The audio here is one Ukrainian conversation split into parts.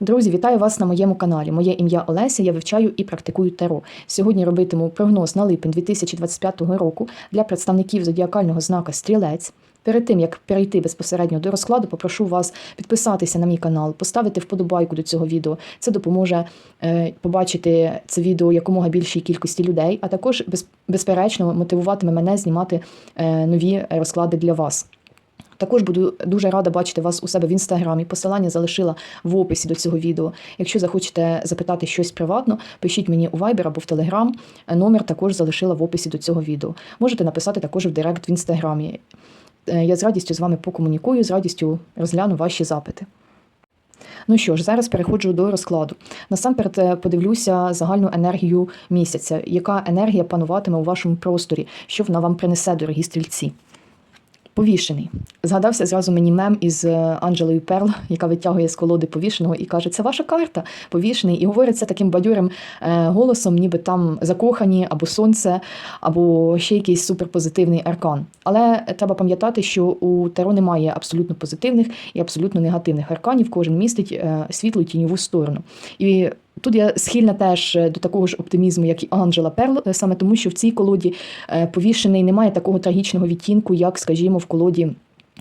Друзі, вітаю вас на моєму каналі. Моє ім'я Олеся. Я вивчаю і практикую таро. Сьогодні робитиму прогноз на липень 2025 року для представників зодіакального знака Стрілець. Перед тим як перейти безпосередньо до розкладу, попрошу вас підписатися на мій канал, поставити вподобайку до цього відео. Це допоможе е, побачити це відео якомога більшій кількості людей, а також без, безперечно мотивуватиме мене знімати е, нові розклади для вас. Також буду дуже рада бачити вас у себе в інстаграмі. Посилання залишила в описі до цього відео. Якщо захочете запитати щось приватно, пишіть мені у Viber або в Telegram. Номер також залишила в описі до цього відео. Можете написати також в Директ в інстаграмі. Е, Я з радістю з вами покомунікую, з радістю розгляну ваші запити. Ну що ж, зараз переходжу до розкладу. Насамперед е, подивлюся загальну енергію місяця, яка енергія пануватиме у вашому просторі, що вона вам принесе, дорогі стрільці. Повішений. Згадався зразу мені мем із е, Анджелою Перл, яка витягує з колоди повішеного і каже: Це ваша карта, повішений. І говорить це таким бадьорим е, голосом, ніби там закохані, або сонце, або ще якийсь суперпозитивний аркан. Але треба пам'ятати, що у Таро немає абсолютно позитивних і абсолютно негативних арканів. Кожен містить е, світлу тіньову сторону. І Тут я схильна теж до такого ж оптимізму, як і Анджела Перл, саме тому, що в цій колоді е, повішений немає такого трагічного відтінку, як, скажімо, в колоді.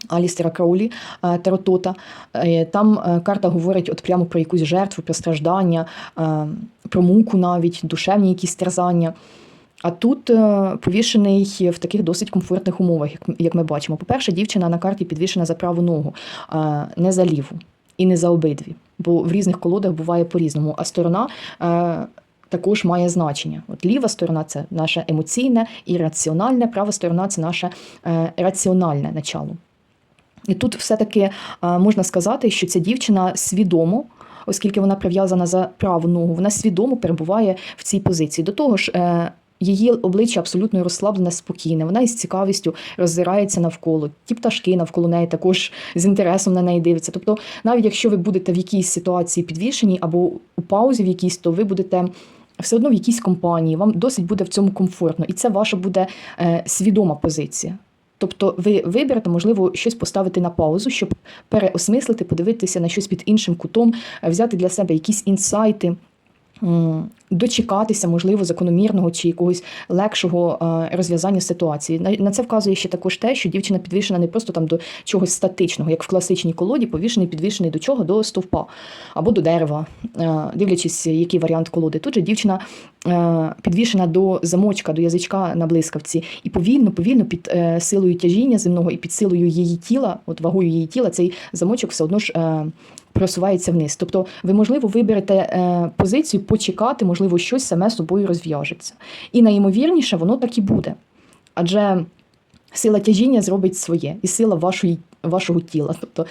Алістера Краулі е, Теротота. Е, Там е, карта говорить от прямо про якусь жертву, про страждання, е, про муку навіть, душевні якісь терзання. А тут е, повішений в таких досить комфортних умовах, як, ми бачимо. По-перше, дівчина на карті підвішена за праву ногу, е, не за ліву і не за обидві. Бо в різних колодах буває по-різному. А сторона е, також має значення. От ліва сторона це наше емоційне і раціональне, права сторона це наше е, раціональне начало. І тут все-таки е, можна сказати, що ця дівчина свідомо. Оскільки вона прив'язана за праву ногу, вона свідомо перебуває в цій позиції. До того ж, Її обличчя абсолютно розслаблене, спокійне. Вона із цікавістю роззирається навколо. Ті пташки навколо неї також з інтересом на неї дивляться. Тобто, навіть якщо ви будете в якійсь ситуації підвішені або у паузі в якійсь, то ви будете. Все одно в якійсь компанії, вам досить буде в цьому комфортно, і це ваша буде е, свідома позиція. Тобто ви виберете, можливо, щось поставити на паузу, щоб переосмислити, подивитися на щось під іншим кутом, взяти для себе якісь інсайти, дочекатися, можливо, закономірного чи якогось легшого розв'язання ситуації. На це вказує ще також те, що дівчина підвішена не просто там до чогось статичного, як в класичній колоді, повішений, підвішений до чого? До стовпа або до дерева, дивлячись, який варіант колоди. Тут же дівчина підвішена до замочка, до язичка на блискавці, і повільно, повільно під е, силою тяжіння земного і під силою її тіла, от вагою її тіла, цей замочок все одно ж. Е, просувається вниз. Тобто, ви, можливо, виберете е, позицію почекати, можливо, щось саме собою розв'яжеться. І найімовірніше, воно так і буде. Адже сила тяжіння зробить своє, і сила вашої. Вашого тіла, тобто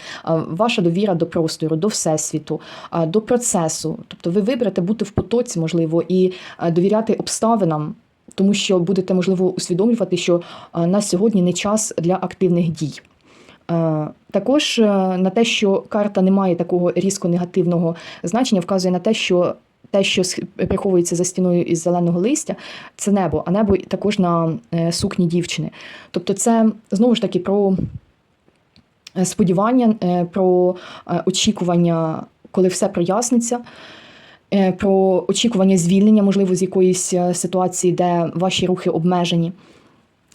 ваша довіра до простору, до всесвіту, до процесу. Тобто, ви виберете бути в потоці, можливо, і довіряти обставинам, тому що будете можливо усвідомлювати, що на сьогодні не час для активних дій. Також на те, що карта не має такого різко негативного значення, вказує на те, що те, що приховується за стіною із зеленого листя, це небо, а небо також на е, сукні дівчини. Тобто, це знову ж таки про е, сподівання, е, про очікування, коли все проясниться. Про очікування звільнення, можливо, з якоїсь ситуації, де ваші рухи обмежені.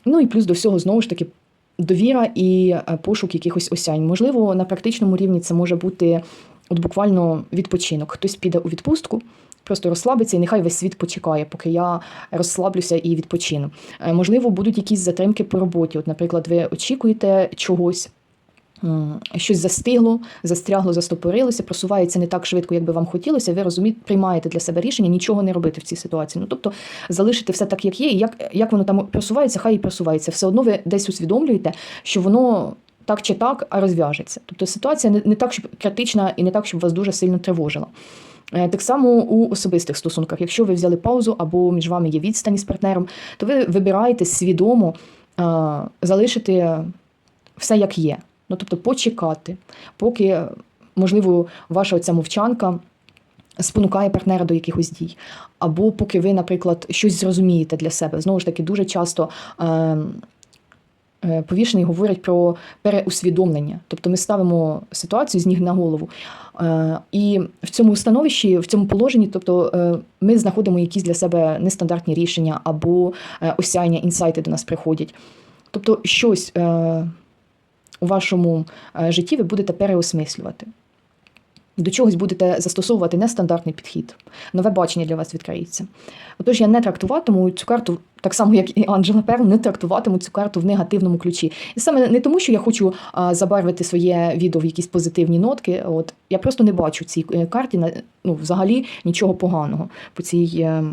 Ну і плюс до всього, знову ж таки, довіра і е, пошук якихось осянь. Можливо, на практичному рівні це може бути от буквально відпочинок. Хтось піде у відпустку. Просто розслабиться і нехай весь світ почекає, поки я розслаблюся і відпочину. Е, можливо, будуть якісь затримки по роботі. От, наприклад, ви очікуєте чогось, щось застигло, застрягло, застопорилося, просувається не так швидко, як би вам хотілося. Ви розумієте, приймаєте для себе рішення нічого не робити в цій ситуації. Ну тобто залишити все так, як є, і як як воно там просувається, хай і просувається. Все одно ви десь усвідомлюєте, що воно. Так чи так, а розв'яжеться. Тобто ситуація не, не так, щоб критична і не так, щоб вас дуже сильно тривожила. Е, так само у особистих стосунках, якщо ви взяли паузу або між вами є відстані з партнером, то ви вибираєте свідомо а, залишити все як є. Ну, тобто почекати, поки, можливо, ваша оця мовчанка спонукає партнера до якихось дій. Або поки ви, наприклад, щось зрозумієте для себе. Знову ж таки, дуже часто. Е Е, Повішений говорить про переусвідомлення. Тобто ми ставимо ситуацію з ніг на голову. Е, І в цьому становищі, в цьому положенні, тобто е, ми знаходимо якісь для себе нестандартні рішення або е, осяяння, інсайти до нас приходять. Тобто щось у вашому е, житті ви будете переосмислювати. До чогось будете застосовувати нестандартний підхід, нове бачення для вас відкриється. Отож, я не трактуватиму цю карту, так само як і Анджела Перл, не трактуватиму цю карту в негативному ключі. І саме не тому, що я хочу забарвити своє відео в якісь позитивні нотки. От я просто не бачу цій е, карті ну, взагалі нічого поганого по цій, е,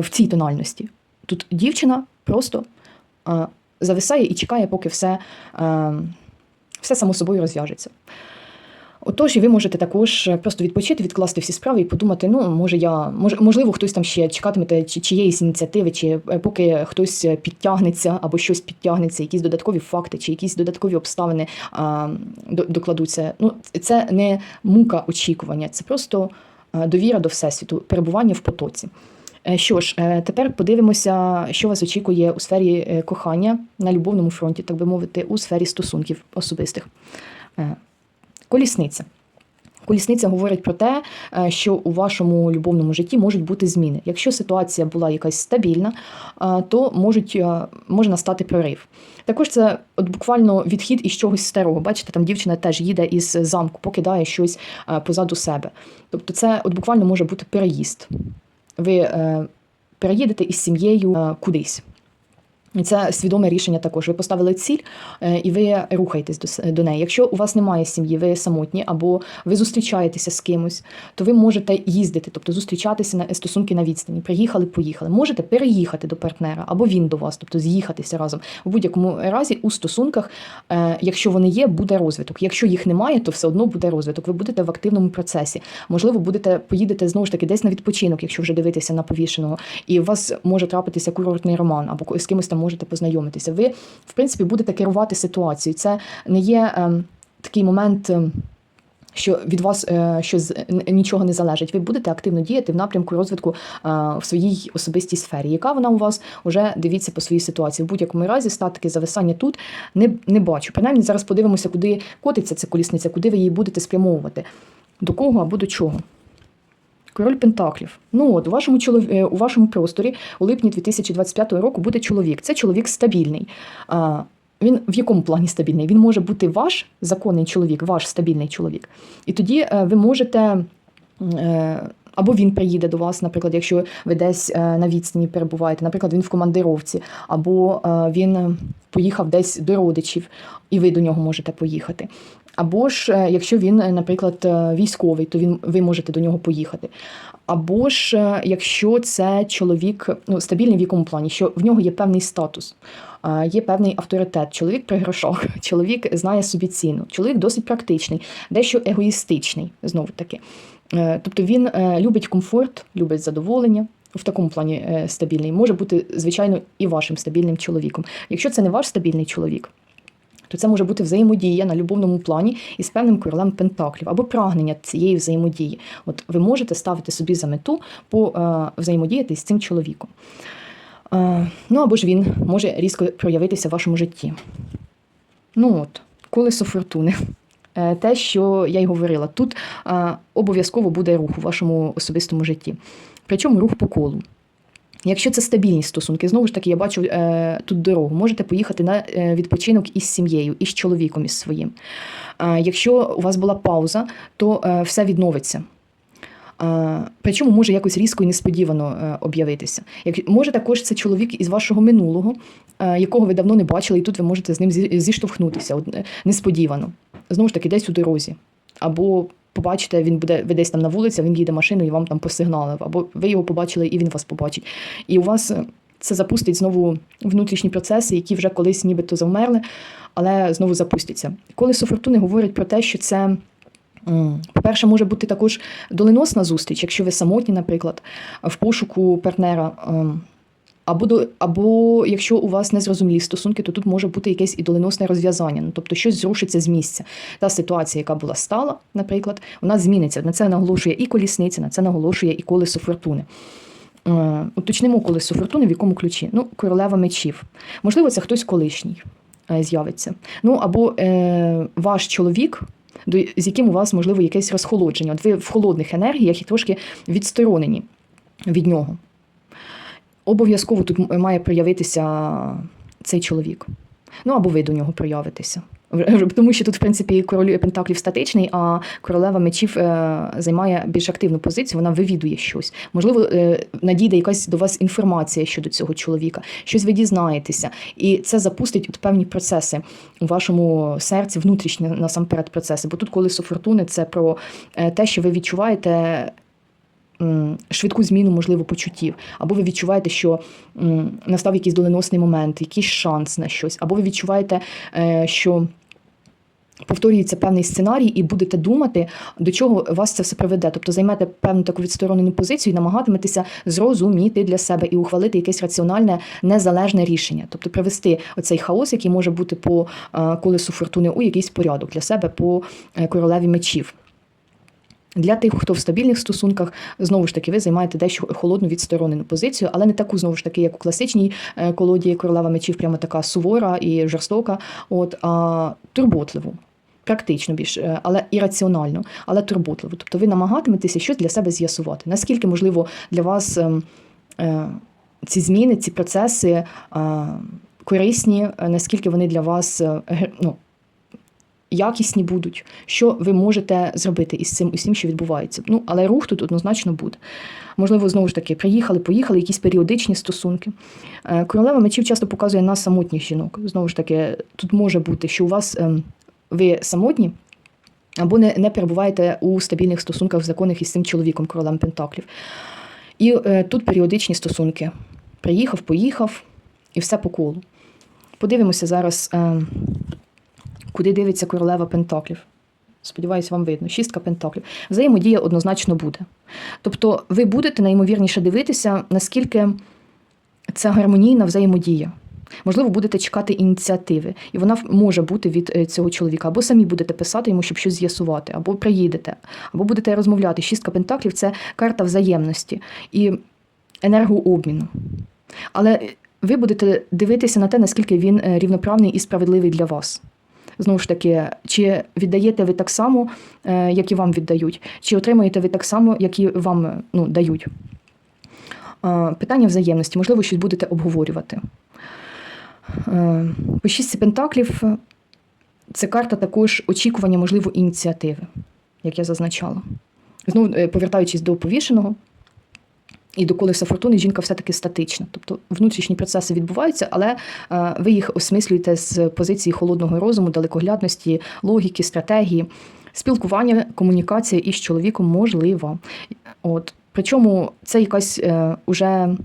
в цій тональності. Тут дівчина просто зависає і чекає, поки все, е, все само собою розв'яжеться. Отож, і ви можете також просто відпочити, відкласти всі справи і подумати: ну, може, я мож, можливо, хтось там ще чекатиме чи, чиєїсь ініціативи, чи е, поки хтось підтягнеться або щось підтягнеться, якісь додаткові факти, чи якісь додаткові обставини а, докладуться. Ну, це не мука очікування, це просто довіра до всесвіту, перебування в потоці. Е, Що ж, е, тепер подивимося, що вас очікує у сфері е, кохання на любовному фронті, так би мовити, у сфері стосунків особистих. Колісниця. Колісниця говорить про те, що у вашому любовному житті можуть бути зміни. Якщо ситуація була якась стабільна, то можуть, може настати прорив. Також це от буквально відхід із чогось старого. Бачите, там дівчина теж їде із замку, покидає щось позаду себе. Тобто, це от буквально може бути переїзд. Ви е, переїдете із сім'єю е, кудись. І Це свідоме рішення також. Ви поставили ціль е, і ви рухаєтесь до, до неї. Якщо у вас немає сім'ї, ви самотні, або ви зустрічаєтеся з кимось, то ви можете їздити, тобто зустрічатися на стосунки на відстані. Приїхали, поїхали. Можете переїхати до партнера, або він до вас, тобто з'їхатися разом. У будь-якому разі у стосунках, е, якщо вони є, буде розвиток. Якщо їх немає, то все одно буде розвиток. Ви будете в активному процесі. Можливо, будете поїдете знову ж таки десь на відпочинок, якщо вже дивитися на повішеного, і у вас може трапитися курортний роман, або з кимось там можете познайомитися. Ви, в принципі, будете керувати ситуацією. Це не є ем, такий момент. ем, що від вас е, що нічого не залежить, ви будете активно діяти в напрямку розвитку е, в своїй особистій сфері. Яка вона у вас уже дивіться по своїй ситуації? В будь-якому разі статики зависання тут не, не бачу. Принаймні зараз подивимося, куди котиться ця колісниця, куди ви її будете спрямовувати, до кого або до чого. Король Пентаклів. Ну от у вашому чолов... е, у вашому просторі у липні 2025 року буде чоловік. Це чоловік стабільний. А, він в якому плані стабільний? Він може бути ваш законний чоловік, ваш стабільний чоловік. І тоді е, ви можете. е, Або він приїде до вас, наприклад, якщо ви десь на відстані перебуваєте, наприклад, він в командировці, або він поїхав десь до родичів, і ви до нього можете поїхати. Або ж, е, якщо він, е, наприклад, е, військовий, то він ви можете до нього поїхати. Або ж, якщо це чоловік ну, стабільний в якому плані, що в нього є певний статус, є певний авторитет, чоловік при грошах, чоловік знає собі ціну, чоловік досить практичний, дещо егоїстичний, знову таки. Тобто він любить комфорт, любить задоволення. В такому плані стабільний може бути, звичайно, і вашим стабільним чоловіком. Якщо це не ваш стабільний чоловік, то це може бути взаємодія на любовному плані із певним королем пентаклів або прагнення цієї взаємодії. От ви можете ставити собі за мету по е, взаємодіяти з цим чоловіком. Е, ну або ж він може різко проявитися в вашому житті. Ну от, колесо фортуни. Е, Те, що я й говорила, тут обов'язково буде рух у вашому особистому житті. Причому рух по колу. Якщо це стабільні стосунки, знову ж таки, я бачу е, тут дорогу. Можете поїхати на е, відпочинок із сім'єю, із чоловіком із своїм. Е, якщо у вас була пауза, то е, все відновиться. Причому може якось різко і несподівано е, об'явитися. Як може також це чоловік із вашого минулого, е, якого ви давно не бачили, і тут ви можете з ним зіштовхнутися несподівано. Знову ж таки, десь у дорозі. Або побачите, він буде ви десь там на вулиці, він їде машиною і вам там посигналив, або ви його побачили, і він вас побачить. І у вас е, це запустить знову внутрішні процеси, які вже колись нібито завмерли, але знову запустяться. Колесо фортуни говорить про те, що це. По-перше, може бути також доленосна зустріч, якщо ви самотні, наприклад, в пошуку партнера. Або, або якщо у вас незрозумілі стосунки, то тут може бути якесь і доленосне розв'язання. Ну, тобто щось зрушиться з місця. Та ситуація, яка була стала, наприклад, вона зміниться. На це наголошує і колісниця, на це наголошує і колесо фортуни. Е, Уточнимо колесо фортуни, в якому ключі. Ну, королева мечів. Можливо, це хтось колишній е, з'явиться. Ну, або е, ваш чоловік, з яким у вас, можливо, якесь розхолодження. От ви в холодних енергіях і трошки відсторонені від нього. Обов'язково тут має проявитися цей чоловік. Ну, або ви до нього проявитеся. Тому що тут, в принципі, король Пентаклів статичний, а королева мечів е, займає більш активну позицію, вона вивідує щось. Можливо, е, надійде якась до вас інформація щодо цього чоловіка, щось ви дізнаєтеся. І це запустить от певні процеси у вашому серці, внутрішні насамперед процеси. Бо тут колесо фортуни це про е, те, що ви відчуваєте швидку зміну, можливо, почуттів, або ви відчуваєте, що настав якийсь доленосний момент, якийсь шанс на щось, або ви відчуваєте, е, що. Повторюється певний сценарій, і будете думати, до чого вас це все приведе. Тобто займете певну таку відсторонену позицію і намагатиметеся зрозуміти для себе і ухвалити якесь раціональне незалежне рішення, тобто привести оцей хаос, який може бути по е, колесу фортуни, у якийсь порядок для себе по е, королеві мечів. Для тих, хто в стабільних стосунках, знову ж таки, ви займаєте дещо холодну відсторонену позицію, але не таку, знову ж таки, як у класичній е, колоді королева мечів, прямо така сувора і жорстока, от, а турботливу. Практично більш, е, але і раціонально, але турботливо. Тобто ви намагатиметеся щось для себе з'ясувати. Наскільки можливо для вас ем, е, ці зміни, ці процеси корисні, наскільки вони для вас ну, якісні будуть, що ви можете зробити із цим усім, що відбувається. Ну, але рух тут однозначно буде. Можливо, знову ж таки, приїхали, поїхали, якісь періодичні стосунки. Е, Королева мечів часто показує на самотніх жінок. Знову ж таки, тут може бути, що у вас ем, ви самотні. Або не, не перебуваєте у стабільних стосунках законних із цим чоловіком, королем Пентаклів. І е, тут періодичні стосунки. Приїхав, поїхав, і все по колу. Подивимося зараз, е, куди дивиться королева Пентаклів. Сподіваюся, вам видно. Шістка пентаклів. Взаємодія однозначно буде. Тобто, ви будете найімовірніше дивитися, наскільки це гармонійна взаємодія. Можливо, будете чекати ініціативи, і вона може бути від е, цього чоловіка. Або самі будете писати йому, щоб щось з'ясувати, або приїдете, або будете розмовляти. Шістка пентаклів це карта взаємності і енергообміну. Але ви будете дивитися на те, наскільки він е, рівноправний і справедливий для вас. Знову ж таки, чи віддаєте ви так само, е, як і вам віддають, чи отримуєте ви так само, як і вам е, ну, дають. Е, Питання взаємності, можливо, щось будете обговорювати. По шістці пентаклів це карта також очікування, можливо, ініціативи, як я зазначала. Знову повертаючись до повішеного і до колеса фортуни, жінка все-таки статична. Тобто внутрішні процеси відбуваються, але е, ви їх осмислюєте з позиції холодного розуму, далекоглядності, логіки, стратегії. Спілкування, комунікація із чоловіком можлива. От. Причому це якась е, уже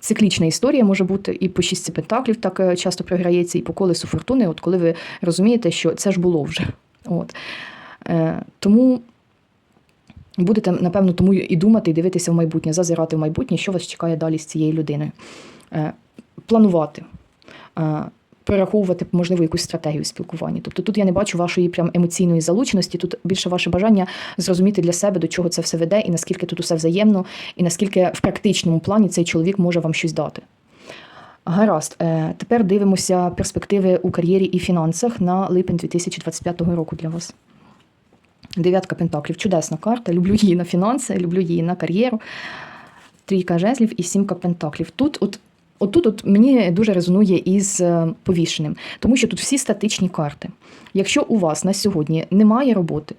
циклічна історія може бути, і по шістці пентаклів так е, часто програється, і по колесу фортуни, от коли ви розумієте, що це ж було вже. От. Тому будете, напевно, тому і думати, і дивитися в майбутнє, зазирати в майбутнє, що вас чекає далі з цією людиною. Е, планувати. Е, Перераховувати, можливо, якусь стратегію спілкування. Тобто тут я не бачу вашої прям емоційної залученості, тут більше ваше бажання зрозуміти для себе, до чого це все веде, і наскільки тут усе взаємно, і наскільки в практичному плані цей чоловік може вам щось дати. Гаразд, Е, тепер дивимося перспективи у кар'єрі і фінансах на липень 2025 року для вас. Дев'ятка пентаклів. Чудесна карта. Люблю її на фінанси, люблю її на кар'єру. Трійка жезлів і сімка пентаклів. Тут, от, отут от мені дуже резонує із е, повішеним, тому що тут всі статичні карти. Якщо у вас на сьогодні немає роботи,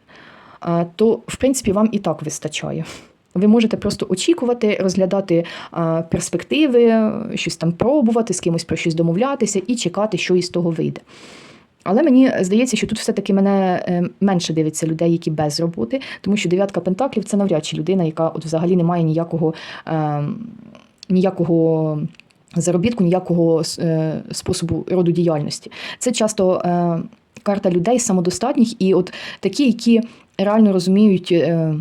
е, то в принципі вам і так вистачає. Ви можете просто очікувати, розглядати е, перспективи, щось там пробувати, з кимось про щось домовлятися і чекати, що із того вийде. Але мені здається, що тут все-таки мене е, менше дивиться людей, які без роботи, тому що дев'ятка пентаклів це навряд чи людина, яка от взагалі не має ніякого, е, ніякого заробітку, ніякого е, способу роду діяльності. Це часто е, карта людей самодостатніх і от такі, які реально розуміють. Е,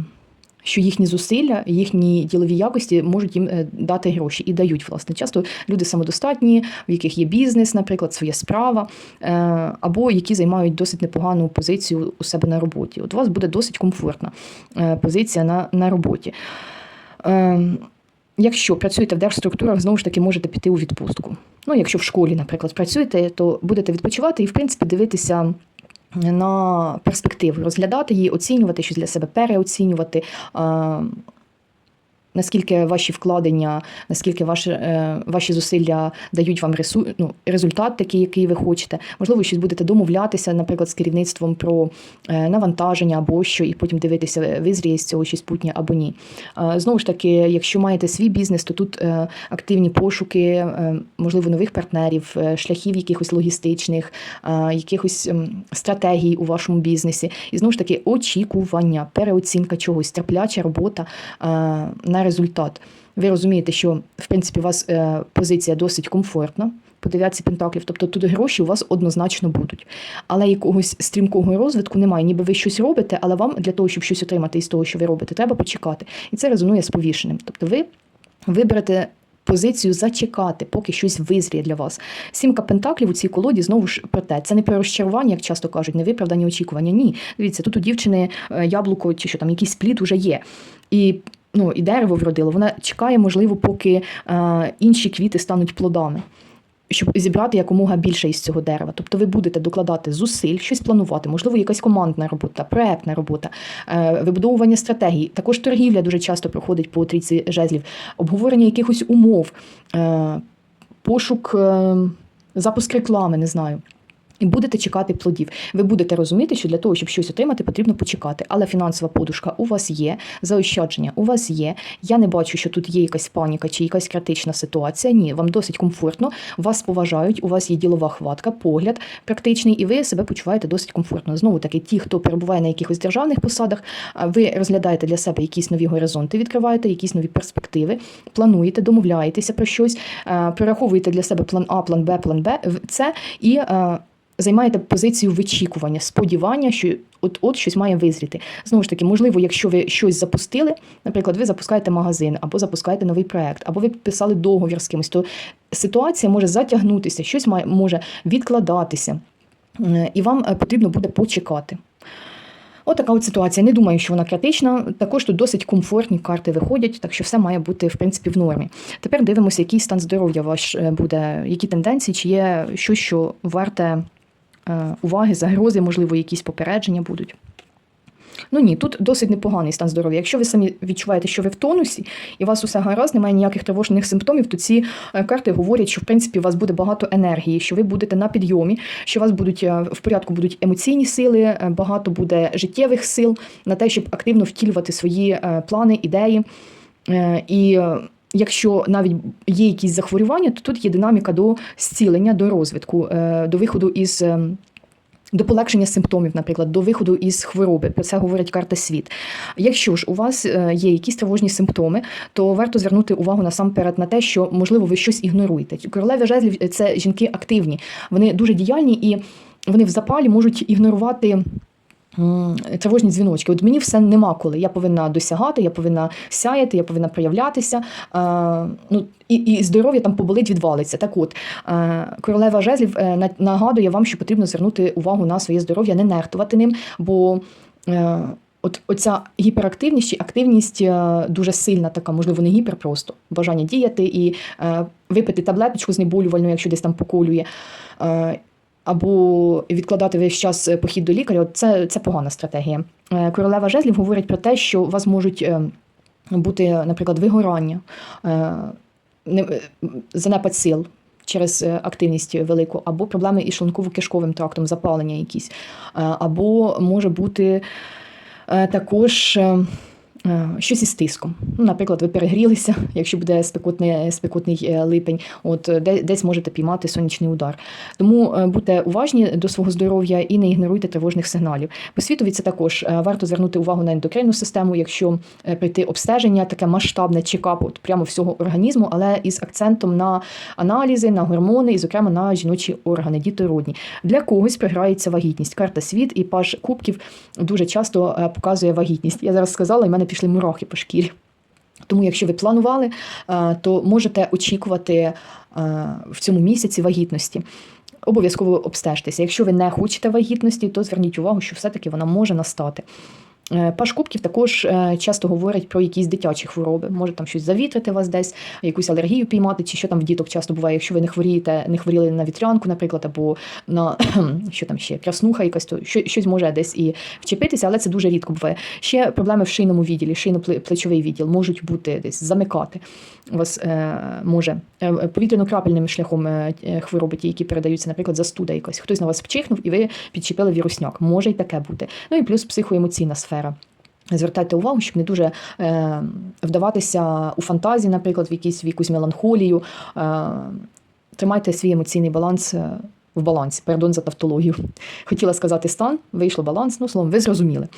що їхні зусилля, їхні ділові якості можуть їм е, дати гроші і дають, власне. Часто люди самодостатні, в яких є бізнес, наприклад, своя справа, е, або які займають досить непогану позицію у себе на роботі. От у вас буде досить комфортна е, позиція на, на роботі. Якщо працюєте в держструктурах, знову ж таки можете піти у відпустку. Ну, якщо в школі, наприклад, працюєте, то будете відпочивати і, в принципі, дивитися. На перспективу розглядати її, оцінювати, щось для себе переоцінювати, а, наскільки ваші вкладення, наскільки ваші, е, ваші зусилля дають вам ресу, ну, результат такий, який ви хочете. Можливо, щось будете домовлятися, наприклад, з керівництвом про е, навантаження або що, і потім дивитися, визріє з цього щось путнє або ні. Е, знову ж таки, якщо маєте свій бізнес, то тут активні пошуки, можливо, нових партнерів, шляхів якихось логістичних, якихось ем, стратегій у вашому бізнесі. І знову ж таки, очікування, переоцінка чогось, терпляча робота е, результат. Ви розумієте, що в принципі у вас е, позиція досить комфортна по дев'ятці пентаклів, тобто тут гроші у вас однозначно будуть. Але якогось стрімкого розвитку немає. Ніби ви щось робите, але вам для того, щоб щось отримати із того, що ви робите, треба почекати. І це резонує з повішеним. Тобто ви виберете. Позицію зачекати, поки щось визріє для вас. Сімка пентаклів у цій колоді знову ж про те. Це не про розчарування, як часто кажуть, невиправдані очікування. Ні, дивіться, тут у дівчини е, яблуко чи що там якийсь плід уже є. І ну, і дерево вродило. Вона чекає, можливо, поки е, інші квіти стануть плодами. Щоб зібрати якомога більше із цього дерева. Тобто ви будете докладати зусиль, щось планувати, можливо, якась командна робота, проектна робота, е, вибудовування стратегій. Також торгівля дуже часто проходить по трійці жезлів, обговорення якихось умов, е, пошук, запуск реклами, не знаю. І будете чекати плодів. Ви будете розуміти, що для того, щоб щось отримати, потрібно почекати. Але фінансова подушка у вас є, заощадження у вас є. Я не бачу, що тут є якась паніка чи якась критична ситуація. Ні, вам досить комфортно, вас поважають, у вас є ділова хватка, погляд практичний, і ви себе почуваєте досить комфортно. Знову таки, ті, хто перебуває на якихось державних посадах, ви розглядаєте для себе якісь нові горизонти, відкриваєте, якісь нові перспективи, плануєте, домовляєтеся про щось, прораховуєте для себе план А, план Б, план Б, це і. Займаєте позицію вичікування, сподівання, що от от щось має визріти. Знову ж таки, можливо, якщо ви щось запустили, наприклад, ви запускаєте магазин, або запускаєте новий проект, або ви підписали договір з кимось, то ситуація може затягнутися, щось має може відкладатися, Е, і вам е, потрібно буде почекати. От така от ситуація. Не думаю, що вона критична. Також тут досить комфортні карти виходять, так що все має бути в принципі в нормі. Тепер дивимося, який стан здоров'я ваш е, буде, які тенденції, чи є щось, що варте уваги, загрози, можливо, якісь попередження будуть. Ну ні, тут досить непоганий стан здоров'я. Якщо ви самі відчуваєте, що ви в тонусі, і у вас усе гаразд, немає ніяких тривожних симптомів, то ці е, карти говорять, що в принципі у вас буде багато енергії, що ви будете на підйомі, що у вас будуть е, в порядку будуть емоційні сили, е, багато буде життєвих сил на те, щоб активно втілювати свої е, плани, ідеї. Е, І е, якщо навіть є якісь захворювання, то тут є динаміка до зцілення, до розвитку, е, до виходу із. е, До полегшення симптомів, наприклад, до виходу із хвороби. Про це говорить карта світ. Якщо ж у вас е, є якісь тривожні симптоми, то варто звернути увагу насамперед на те, що можливо ви щось ігноруєте. Королеви жезлів е, це жінки активні, вони дуже діяльні і вони в запалі можуть ігнорувати. Тривожні дзвіночки. От мені все нема коли. Я повинна досягати, я повинна сяяти, я повинна проявлятися. Е, ну, і, і здоров'я там поболить, відвалиться. Так от, е, королева жезлів е, нагадує вам, що потрібно звернути увагу на своє здоров'я, не нехтувати ним, бо. Е, От оця гіперактивність чи активність е, дуже сильна, така, можливо, не гіпер, просто бажання діяти і е, випити таблеточку знеболювальну, якщо десь там поколює, е, або відкладати весь час е, похід до лікаря. От це, це погана стратегія. Е, королева жезлів говорить про те, що у вас можуть е, бути, наприклад, вигорання, не- занепад сил. Через активність велику, або проблеми із шлунково-кишковим трактом, запалення якісь, або може бути також щось із тиском. Ну, наприклад, ви перегрілися, якщо буде спекотний, спекотний е, липень, от е, де- десь можете піймати сонячний удар. Тому е, будьте уважні до свого здоров'я і не ігноруйте тривожних сигналів. По світові це також е, варто звернути увагу на ендокринну систему, якщо е, пройти обстеження, таке масштабне чекап от прямо всього організму, але із акцентом на аналізи, на гормони і, зокрема, на жіночі органи, дітородні. Для когось програється вагітність. Карта світ і паж кубків дуже часто е, показує вагітність. Я зараз сказала, і мене пішли мурахи по шкірі. Тому, якщо ви планували, е, то можете очікувати е, в цьому місяці вагітності. Обов'язково обстежтеся. Якщо ви не хочете вагітності, то зверніть увагу, що все-таки вона може настати. Е, Паш кубків також е, часто говорять про якісь дитячі хвороби. Може там щось завітрити вас десь, якусь алергію піймати, чи що там в діток часто буває, якщо ви не хворієте, не хворіли на вітрянку, наприклад, або на що там ще краснуха, якась то щось може десь і вчепитися, але це дуже рідко буває. Ще проблеми в шийному відділі, шийно-плечовий відділ можуть бути десь замикати. У вас е, може повітряно-крапельним шляхом хвороби, ті, які передаються, наприклад, застуда якась. Хтось на вас вчихнув, і ви підчепили вірусняк. Може й таке бути. Ну і плюс психоемоційна сфера. Звертайте увагу, щоб не дуже е, вдаватися у фантазії, наприклад, в якісь в якусь меланхолію. Е, тримайте свій емоційний баланс е, в балансі. Пардон за тавтологію. Хотіла сказати стан, вийшло баланс, ну словом, ви зрозуміли.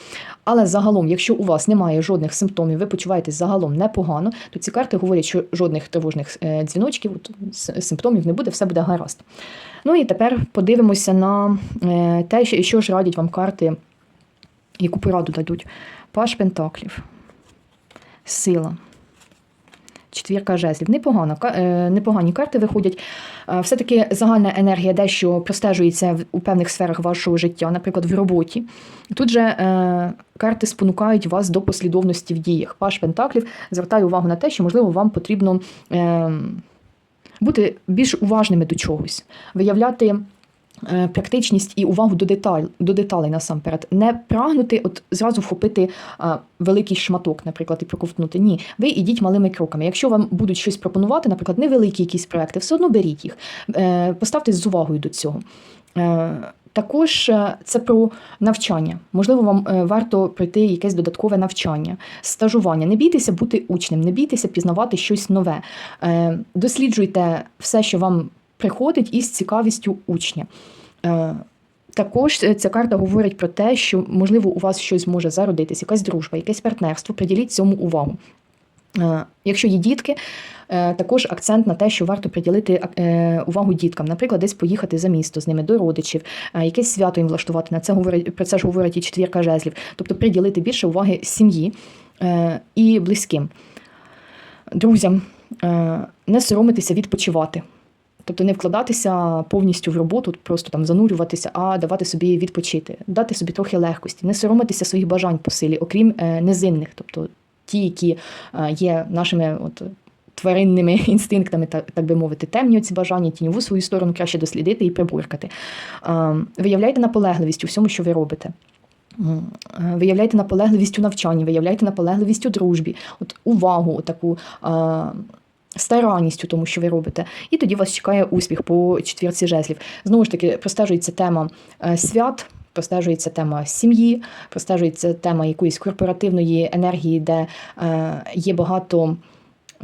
Але загалом, якщо у вас немає жодних симптомів, ви почуваєтесь загалом непогано, то ці карти говорять, що жодних тривожних е, дзвіночків, симптомів не буде, все буде гаразд. Ну і тепер подивимося на е, те, що ж радять вам карти, яку пораду дадуть. Паш Пентаклів. Сила. Четвірка жезлів. Непогано, е, непогані карти виходять. Е, Все-таки загальна енергія дещо простежується у певних сферах вашого життя, наприклад, в роботі. Тут же е, карти спонукають вас до послідовності в діях. Паш Пентаклів звертає увагу на те, що, можливо, вам потрібно е, бути більш уважними до чогось, виявляти практичність і увагу до деталь, до деталей насамперед. Не прагнути от зразу вхопити а, великий шматок, наприклад, і проковтнути. Ні, ви ідіть малими кроками. Якщо вам будуть щось пропонувати, наприклад, невеликі якісь проекти, все одно беріть їх. Е, Поставтесь з увагою до цього. Е, Також е, це про навчання. Можливо, вам е, варто пройти якесь додаткове навчання, стажування. Не бійтеся бути учнем, не бійтеся пізнавати щось нове. Е, Досліджуйте все, що вам приходить, із цікавістю учня. Е, Також е, ця карта говорить про те, що можливо у вас щось може зародитись, якась дружба, якесь партнерство. Приділіть цьому увагу. Е, Якщо є дітки, також акцент на те, що варто приділити увагу діткам, наприклад, десь поїхати за місто з ними до родичів, якесь свято їм влаштувати. На це говорить про це ж говорить і четвірка жезлів. Тобто приділити більше уваги сім'ї і близьким, друзям, не соромитися відпочивати. Тобто не вкладатися повністю в роботу, просто там занурюватися, а давати собі відпочити, дати собі трохи легкості, не соромитися своїх бажань по силі, окрім е, низинних, тобто ті, які е, є нашими от, тваринними інстинктами, так, так би мовити, темні ці бажання, тіньову свою сторону краще дослідити і приборкати. Е, Виявляйте наполегливість у всьому, що ви робите. Виявляйте наполегливість у навчанні, виявляйте наполегливість у дружбі, от увагу, таку старанність у тому, що ви робите. І тоді вас чекає успіх по четвірці жезлів. Знову ж таки, простежується тема е, свят. Простежується тема сім'ї, простежується тема якоїсь корпоративної енергії, де е, є багато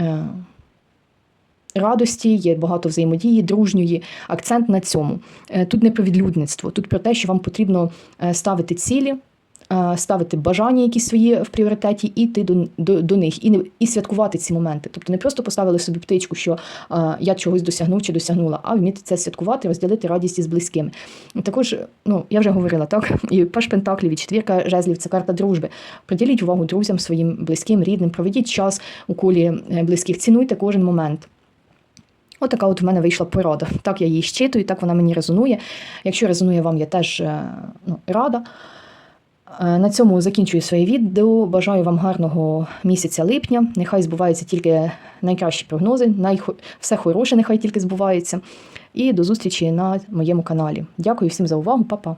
е, радості, є багато взаємодії, дружньої. Акцент на цьому. Е, Тут не про відлюдництво, тут про те, що вам потрібно е, ставити цілі, ставити бажання якісь свої в пріоритеті, і йти до, до, до них, і, не, і святкувати ці моменти. Тобто не просто поставили собі птичку, що е, я чогось досягнув чи досягнула, а вміти це святкувати, розділити радість із близькими. Також, ну я вже говорила, так і паш пентаклів, і четвірка жезлів це карта дружби. Приділіть увагу друзям, своїм близьким, рідним, проведіть час у колі е, близьких, цінуйте кожен момент. Отака от в мене вийшла порада. Так я її щитую, так вона мені резонує. Якщо резонує вам, я теж е, ну, рада. Е, На цьому закінчую своє відео. Бажаю вам гарного місяця липня. Нехай збуваються тільки найкращі прогнози, найхо... все хороше нехай тільки збувається. І до зустрічі на моєму каналі. Дякую всім за увагу, Па-па.